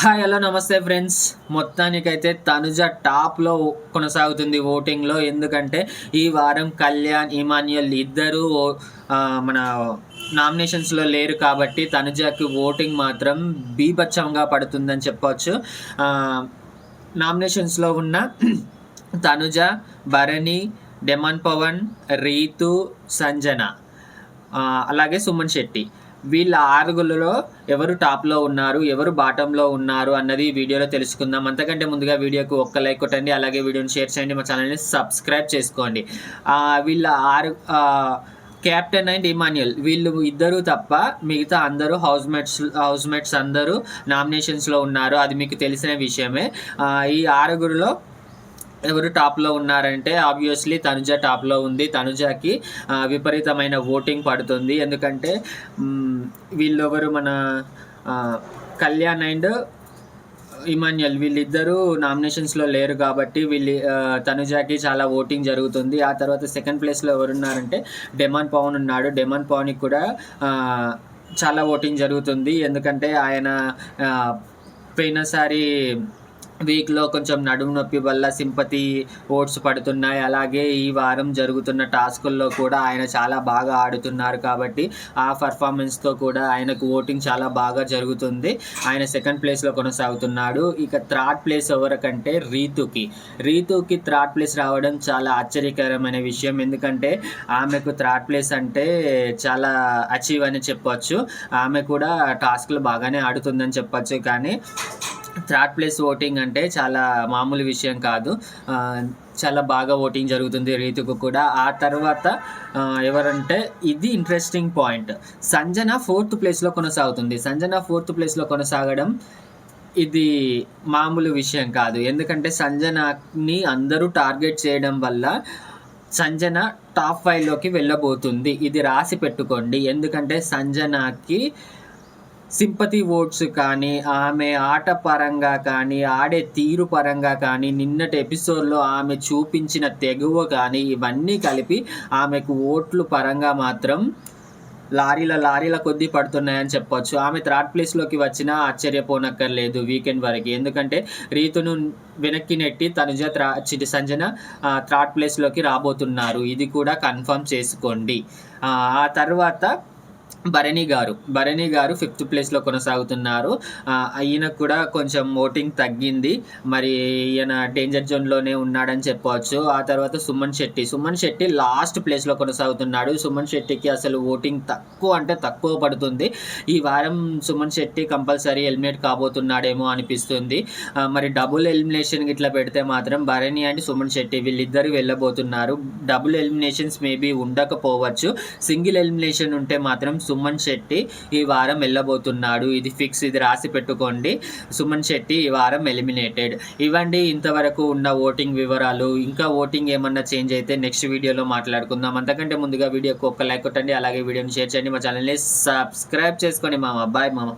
Hi hello నమస్తే friends. మొత్తానికైతే తనుజ టాప్లో కొనసాగుతుంది ఓటింగ్లో ఎందుకంటే ఈ వారం కళ్యాణ్ ఇమాన్యుల్ ఇద్దరు మన నామినేషన్స్లో లేరు కాబట్టి తనుజకి ఓటింగ్ మాత్రం బీభత్సంగా పడుతుందని చెప్పవచ్చు నామినేషన్స్లో ఉన్న తనుజ భరణి డెమన్ పవన్ రీతు సంజన అలాగే సుమన్ శెట్టి. వీళ్ళ ఆరుగులలో ఎవరు టాప్లో ఉన్నారు ఎవరు బాటంలో ఉన్నారు అన్నది వీడియోలో తెలుసుకుందాం. అంతకంటే ముందుగా వీడియోకు ఒక్క లైక్ కొట్టండి అలాగే వీడియోని షేర్ చేయండి మా ఛానల్ని సబ్స్క్రైబ్ చేసుకోండి. వీళ్ళ ఆరు క్యాప్టెన్ కెప్టెన్ అండ్ ఇమాన్యుయల్ వీళ్ళు ఇద్దరు తప్ప మిగతా అందరూ హౌస్ మేట్స్ హౌస్ మేట్స్ అందరూ నామినేషన్స్లో ఉన్నారు. అది మీకు తెలిసిన విషయమే. ఈ ఆరుగురులో ఎవరు టాప్లో ఉన్నారంటే ఆబ్వియస్లీ తనుజ టాప్లో ఉంది. తనుజకి విపరీతమైన ఓటింగ్ పడుతుంది. ఎందుకంటే వీళ్ళెవరు మన కళ్యాణ్ అండ్ ఇమాన్యుయల్ వీళ్ళిద్దరూ నామినేషన్స్లో లేరు కాబట్టి వీళ్ళు తనుజాకి చాలా ఓటింగ్ జరుగుతుంది. ఆ తర్వాత సెకండ్ ప్లేస్లో ఎవరున్నారంటే డెమాన్ పవన్ ఉన్నాడు. డెమాన్ పవన్కి కూడా చాలా ఓటింగ్ జరుగుతుంది. ఎందుకంటే ఆయన పోయినసారి వీక్లో కొంచెం నడుము నొప్పి వల్ల సింపతి ఓట్స్ పడుతున్నాయి. అలాగే ఈ వారం జరుగుతున్న టాస్కుల్లో కూడా ఆయన చాలా బాగా ఆడుతున్నారు కాబట్టి ఆ పర్ఫార్మెన్స్తో కూడా ఆయనకు ఓటింగ్ చాలా బాగా జరుగుతుంది. ఆయన సెకండ్ ప్లేస్లో కొనసాగుతున్నాడు. ఇక థర్డ్ ప్లేస్ ఎవరికంటే రీతుకి. రీతుకి థర్డ్ ప్లేస్ రావడం చాలా ఆశ్చర్యకరమైన విషయం. ఎందుకంటే ఆమెకు థర్డ్ ప్లేస్ అంటే చాలా అచీవ్ అని చెప్పొచ్చు. ఆమె కూడా టాస్క్లు బాగానే ఆడుతుందని చెప్పొచ్చు. కానీ థర్డ్ ప్లేస్ ఓటింగ్ అంటే చాలా మామూలు విషయం కాదు. చాలా బాగా ఓటింగ్ జరుగుతుంది రీతుకు కూడా. ఆ తర్వాత ఎవరంటే ఇది ఇంట్రెస్టింగ్ పాయింట్ సంజన ఫోర్త్ ప్లేస్లో కొనసాగుతుంది. సంజన ఫోర్త్ ప్లేస్లో కొనసాగడం ఇది మామూలు విషయం కాదు. ఎందుకంటే సంజనని అందరూ టార్గెట్ చేయడం వల్ల సంజన టాప్ ఫైవ్లోకి వెళ్ళబోతుంది. ఇది రాసి పెట్టుకోండి. ఎందుకంటే సంజనకి సింపతి ఓట్స్ కానీ ఆమె ఆట పరంగా కానీ ఆడే తీరు పరంగా కానీ నిన్నటి ఎపిసోడ్లో ఆమె చూపించిన తెగువ కానీ ఇవన్నీ కలిపి ఆమెకు ఓట్లు పరంగా మాత్రం లారీల లారీల కొద్దీ పడుతున్నాయని చెప్పొచ్చు. ఆమె థర్డ్ ప్లేస్లోకి వచ్చినా ఆశ్చర్యపోనక్కర్లేదు వీకెండ్ వరకు. ఎందుకంటే రీతును వెనక్కి నెట్టి తనుజ త్రా చిటి సంజన థర్డ్ ప్లేస్లోకి రాబోతున్నారు. ఇది కూడా కన్ఫర్మ్ చేసుకోండి. ఆ తర్వాత భరణి గారు. భరణి గారు ఫిఫ్త్ ప్లేస్లో కొనసాగుతున్నారు. ఈయన కూడా కొంచెం ఓటింగ్ తగ్గింది. మరి ఈయన డేంజర్ జోన్లోనే ఉన్నాడని చెప్పవచ్చు ఆ తర్వాత సుమన్ శెట్టి. సుమన్ శెట్టి లాస్ట్ ప్లేస్లో కొనసాగుతున్నాడు. సుమన్ శెట్టికి అసలు ఓటింగ్ తక్కువ అంటే తక్కువ పడుతుంది. ఈ వారం సుమన్ శెట్టి కంపల్సరీ ఎలిమినేట్ కాబోతున్నాడేమో అనిపిస్తుంది. మరి డబుల్ ఎలిమినేషన్ ఇట్లా పెడితే మాత్రం భరణి అండ్ సుమన్ శెట్టి వీళ్ళిద్దరు వెళ్ళబోతున్నారు. డబుల్ ఎలిమినేషన్స్ మేబీ ఉండకపోవచ్చు. సింగిల్ ఎలిమినేషన్ ఉంటే మాత్రం సుమన్ శెట్టి ఈ వారం వెళ్ళబోతున్నాడు. ఇది ఫిక్స్ ఇది రాసి పెట్టుకోండి. సుమన్ శెట్టి ఈ వారం ఎలిమినేటెడ్ ఇవ్వండి ఇంతవరకు ఉన్న ఓటింగ్ వివరాలు. ఇంకా ఓటింగ్ ఏమన్నా చేంజ్ అయితే నెక్స్ట్ వీడియోలో మాట్లాడుకుందాం. అంతకంటే ముందుగా వీడియోకి ఒక్క లైక్ కొట్టండి. అలాగే వీడియోని షేర్ చేయండి. మా ఛానల్ని సబ్స్క్రైబ్ చేసుకోండి మామ. బాయ్ మామ.